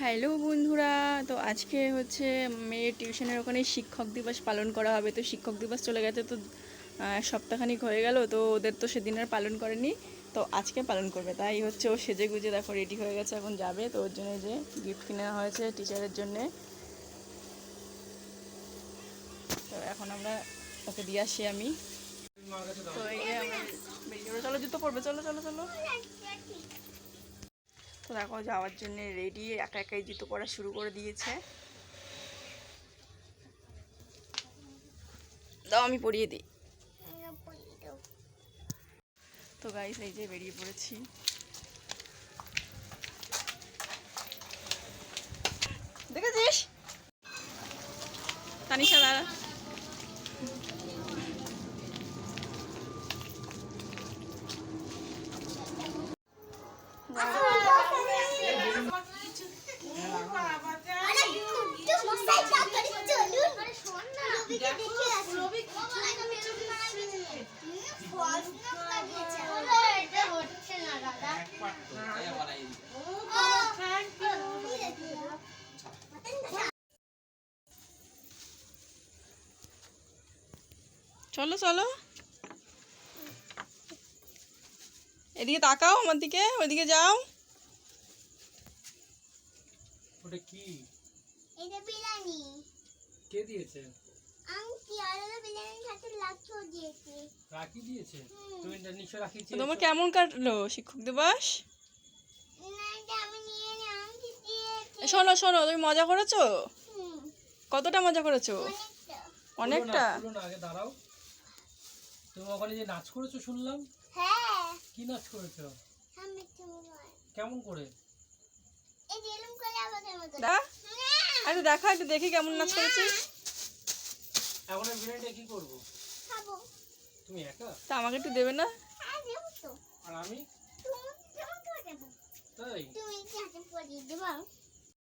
Hello বন্ধুরা, তো আজকে হচ্ছে মেয়ের টিউশনের ওখানে শিক্ষক দিবস পালন করা হবে। তো শিক্ষক দিবস চলে গেছে, তো সপ্তাহখানিক হয়ে গেল, তো ওদের তো সেদিন আর পালন করেনি। তো আজকে পালন করবে, তাই হচ্ছে ও সেজে গুজে দেখো রেডি হয়ে গেছে, এখন যাবে। তো ওর জন্য যে গিফট কিনে হয়েছে টিচারের জন্যে। তো এখন আমরা ওকে দিয়ে আসি আমি। তো এই চলো জুতো পড়বে চলো চলো চলো। তো দেখো যাওয়ার জন্য রেডি একা একাই জুতো পরা শুরু করে দিয়েছে। দাও, আমি পরিয়ে দিই। তো গাইস এই যে বেরিয়ে পড়েছি। দেখেছিস? তানিশা দাদা চলো চলো এদিকে তাকাও আমার দিকে ওইদিকে যাও ওটা কি এটা বিরিয়ানি কে দিয়েছে রাখি দিয়েছে? তুমি এটা রাখি তো তোমার কেমন কাটলো শিক্ষক দিবস? না এটা আমি নিয়ে নি আমি কি দিয়েছি এ, শোনো শোনো তুমি মজা করেছ? কতটা মজা করেছ? অনেকটা। আগে দাঁড়াও। তুমি ওখানে যে নাচ করেছ শুনলাম? হ্যাঁ কি নাচ করেছ? কেমন করে? আরে দেখা একটু দেখি কেমন নাচ করেছিস। এখন আমি বিরিয়ানিটা কি করব? খাব। তুমি একা? তা আমাকে একটু দেবে না? হ্যাঁ দেবো তো। আর আমি? তুমি তোমাকে দেবো। তাই? তুমি কি হাতে পরিয়ে দেবো?